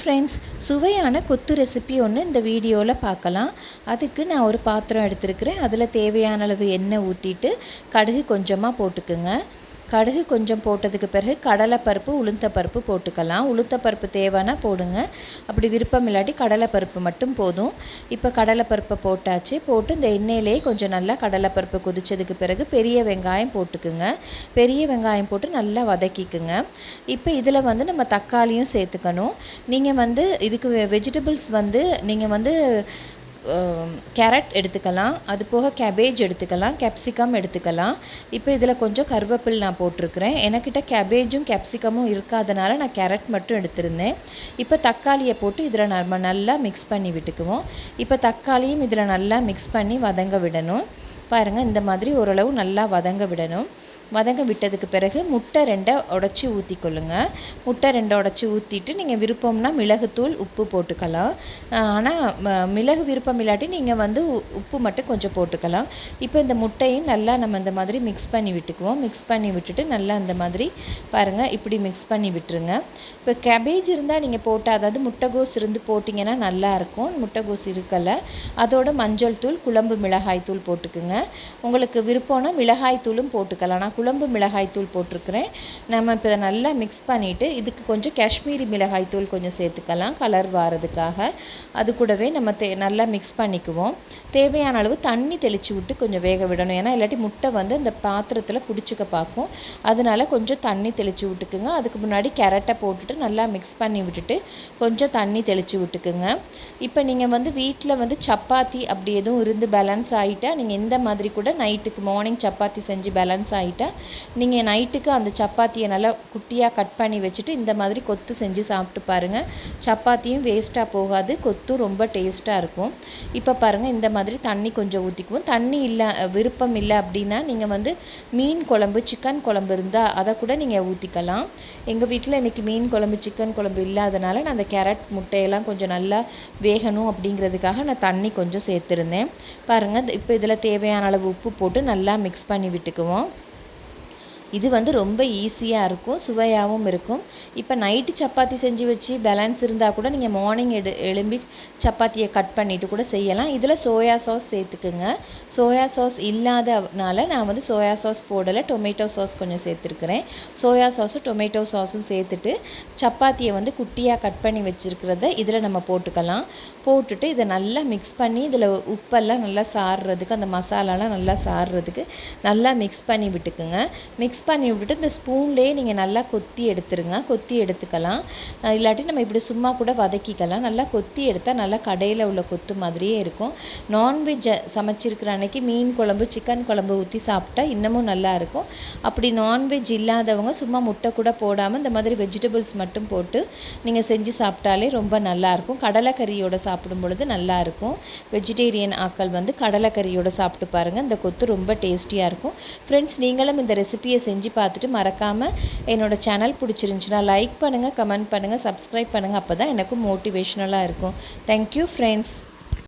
Friends சுவையான கொத்து recipe ஒன்று இந்த வீடியோவில் பார்க்கலாம். அதுக்கு நான் ஒரு பாத்திரம் எடுத்துருக்கிறேன். அதில் தேவையான அளவு எண்ணெய் ஊற்றிட்டு கடுகு கொஞ்சமாக போட்டுக்குங்க. கடுகு கொஞ்சம் போட்டதுக்கு பிறகு கடலைப்பருப்பு உளுத்தப்பருப்பு போட்டுக்கலாம். உளுத்தப்பருப்பு தேவைன்னா போடுங்க. அப்படி விருப்பம் இல்லாட்டி கடலைப்பருப்பு மட்டும் போதும். இப்போ கடலைப்பருப்பை போட்டாச்சு. போட்டு இந்த எண்ணெயிலேயே கொஞ்சம் நல்லா கடலைப்பருப்பு கொதிச்சதுக்கு பிறகு பெரிய வெங்காயம் போட்டுக்குங்க. பெரிய வெங்காயம் போட்டு நல்லா வதக்கிக்குங்க. இப்போ இதில் வந்து நம்ம தக்காளியும் சேர்த்துக்கணும். நீங்கள் வந்து இதுக்கு வெஜிடபிள்ஸ் வந்து நீங்கள் வந்து கேரட் எடுத்துக்கலாம். அது போக கேபேஜ் எடுத்துக்கலாம். கேப்சிகம் எடுத்துக்கலாம். இப்போ இதில் கொஞ்சம் கருவேப்பில் நான் போட்டிருக்கிறேன். எனக்கிட்ட கேபேஜும் கேப்சிகமும் இருக்காதனால நான் கேரட் மட்டும் எடுத்திருந்தேன். இப்போ தக்காளியை போட்டு இதில் நம்ம நல்லா மிக்ஸ் பண்ணி விட்டுக்குவோம். இப்போ தக்காளியும் இதில் நல்லா மிக்ஸ் பண்ணி வதங்க விடணும். பாருங்கள் இந்த மாதிரி ஓரளவு நல்லா வதங்க விடணும். வதங்க விட்டதுக்கு பிறகு முட்டை ரெண்டை உடச்சி ஊற்றிக்கொள்ளுங்க முட்டை ரெண்டை உடச்சி ஊற்றிட்டு நீங்கள் விருப்பம்னா மிளகுத்தூள் உப்பு போட்டுக்கலாம். ஆனால் மிளகு விருப்பம் இல்லாட்டி நீங்கள் வந்து உப்பு மட்டும் கொஞ்சம் போட்டுக்கலாம். இப்போ இந்த முட்டையும் நல்லா நம்ம இந்த மாதிரி மிக்ஸ் பண்ணி விட்டுக்குவோம். மிக்ஸ் பண்ணி விட்டுட்டு நல்லா இந்த மாதிரி பாருங்கள் இப்படி மிக்ஸ் பண்ணி விட்டுருங்க. இப்போ கேபேஜ் இருந்தால் நீங்கள் போட்டால் அதாவது முட்டைகோஸ் இருந்து போட்டிங்கன்னா நல்லாயிருக்கும் முட்டைகோஸ் இருக்கலை. அதோட மஞ்சள் தூள் குழம்பு மிளகாய் தூள் போட்டுக்குங்க. உங்களுக்கு விருப்பம்னா மிளகாய் தூளும் போட்டுக்கலாம். நான் குழம்பு மிளகாய் தூள் போட்டிருக்கிறேன். நம்ம இப்போ நல்லா மிக்ஸ் பண்ணிவிட்டு இதுக்கு கொஞ்சம் காஷ்மீரி மிளகாய் தூள் கொஞ்சம் சேர்த்துக்கலாம் கலர் வாரதுக்காக. அது கூடவே நம்ம தே நல்லா மிக்ஸ் பண்ணிக்குவோம். தேவையான அளவு தண்ணி தெளித்து விட்டு கொஞ்சம் வேக விடணும். ஏன்னா இல்லாட்டி முட்டை வந்து அந்த பாத்திரத்தில் பிடிச்சிக்க பார்க்கும். அதனால கொஞ்சம் தண்ணி தெளித்து விட்டுக்குங்க. அதுக்கு முன்னாடி கேரட்டை போட்டுட்டு நல்லா மிக்ஸ் பண்ணி விட்டுட்டு கொஞ்சம் தண்ணி தெளித்து விட்டுக்குங்க. இப்போ நீங்கள் வந்து வீட்டில் வந்து சப்பாத்தி அப்படி எதுவும் இருந்து பேலன்ஸ் ஆகிட்டா நீங்கள் இந்த மாதிரி கூட நைட்டுக்கு மார்னிங் சப்பாத்தி செஞ்சு பேலன்ஸ் ஆகிட்டா நீங்கள் நைட்டுக்கு அந்த சப்பாத்தியை நல்லா குட்டியாக கட் பண்ணி வச்சுட்டு இந்த மாதிரி கொத்து செஞ்சு சாப்பிட்டு பாருங்கள் சப்பாத்தியும் வேஸ்ட்டாக போகாது கொத்தும் ரொம்ப டேஸ்ட்டாக இருக்கும். இப்போ பாருங்கள் இந்த மாதிரி தண்ணி கொஞ்சம் ஊற்றிக்குவோம் தண்ணி இல்லை விருப்பம் இல்லை அப்படின்னா நீங்கள் வந்து மீன் குழம்பு சிக்கன் குழம்பு இருந்தால் அதை கூட நீங்கள் ஊற்றிக்கலாம் எங்கள் வீட்டில் இன்றைக்கி மீன் குழம்பு சிக்கன் குழம்பு இல்லாதனால நான் அந்த கேரட் முட்டையெல்லாம் கொஞ்சம் நல்லா வேகணும் அப்படிங்கிறதுக்காக நான் தண்ணி கொஞ்சம் சேர்த்துருந்தேன். பாருங்கள் இப்போ இதில் தேவையான அளவு உப்பு போட்டு நல்லா மிக்ஸ் பண்ணி விட்டுக்குவோம். இது வந்து ரொம்ப ஈஸியாக இருக்கும் சுவையாகவும் இருக்கும். இப்போ நைட்டு சப்பாத்தி செஞ்சு வச்சு பேலன்ஸ் இருந்தால் கூட நீங்கள் மார்னிங் எடு எழும்பி சப்பாத்தியை கட் பண்ணிவிட்டு கூட செய்யலாம். இதில் சோயா சாஸ் சேர்த்துக்குங்க. சோயா சாஸ் இல்லாதனால நான் வந்து சோயா சாஸ் போடலை டொமேட்டோ சாஸ் கொஞ்சம் சேர்த்துருக்குறேன். சோயா சாஸும் டொமேட்டோ சாஸும் சேர்த்துட்டு சப்பாத்தியை வந்து குட்டியாக கட் பண்ணி வச்சுருக்கிறத இதில் நம்ம போட்டுக்கலாம். போட்டுட்டு இதை நல்லா மிக்ஸ் பண்ணி இதில் உப்பெல்லாம் நல்லா சாடுறதுக்கு அந்த மசாலாலாம் நல்லா சாடுறதுக்கு நல்லா மிக்ஸ் பண்ணி விட்டுக்குங்க. மிக்ஸ் மிக்ஸ் பண்ணி விட்டுட்டு இந்த ஸ்பூன்லேயே நீங்கள் நல்லா கொத்தி எடுத்துருங்க. கொத்தி எடுத்துக்கலாம். இல்லாட்டி நம்ம இப்படி சும்மா கூட வதக்கிக்கலாம். நல்லா கொத்தி எடுத்தால் நல்லா கடையில் உள்ள கொத்து மாதிரியே இருக்கும். நான்வெஜ்ஜை சமைச்சிருக்கிற அன்னைக்கு மீன் குழம்பு சிக்கன் குழம்பு ஊற்றி சாப்பிட்டா இன்னமும் நல்லா இருக்கும். அப்படி நான்வெஜ் இல்லாதவங்க சும்மா முட்டை கூட போடாமல் இந்த மாதிரி வெஜிடபிள்ஸ் மட்டும் போட்டு நீங்கள் செஞ்சு சாப்பிட்டாலே ரொம்ப நல்லாயிருக்கும் கடலைக்கறியோடு சாப்பிடும் பொழுது நல்லாயிருக்கும் வெஜிடேரியன் ஆக்கள் வந்து கடலைக்கறியோடு சாப்பிட்டு பாருங்கள் இந்த கொத்து ரொம்ப டேஸ்டியாக இருக்கும். ஃப்ரெண்ட்ஸ் நீங்களும் இந்த ரெசிபியை செஞ்சு பார்த்துட்டு மறக்காமல் என்னோடய சேனல் பிடிச்சிருந்துச்சுன்னா லைக் பண்ணுங்கள் கமெண்ட் பண்ணுங்கள் சப்ஸ்கிரைப் பண்ணுங்கள் அப்போ தான் எனக்கும் மோட்டிவேஷ்னலாக இருக்கும். Thank you friends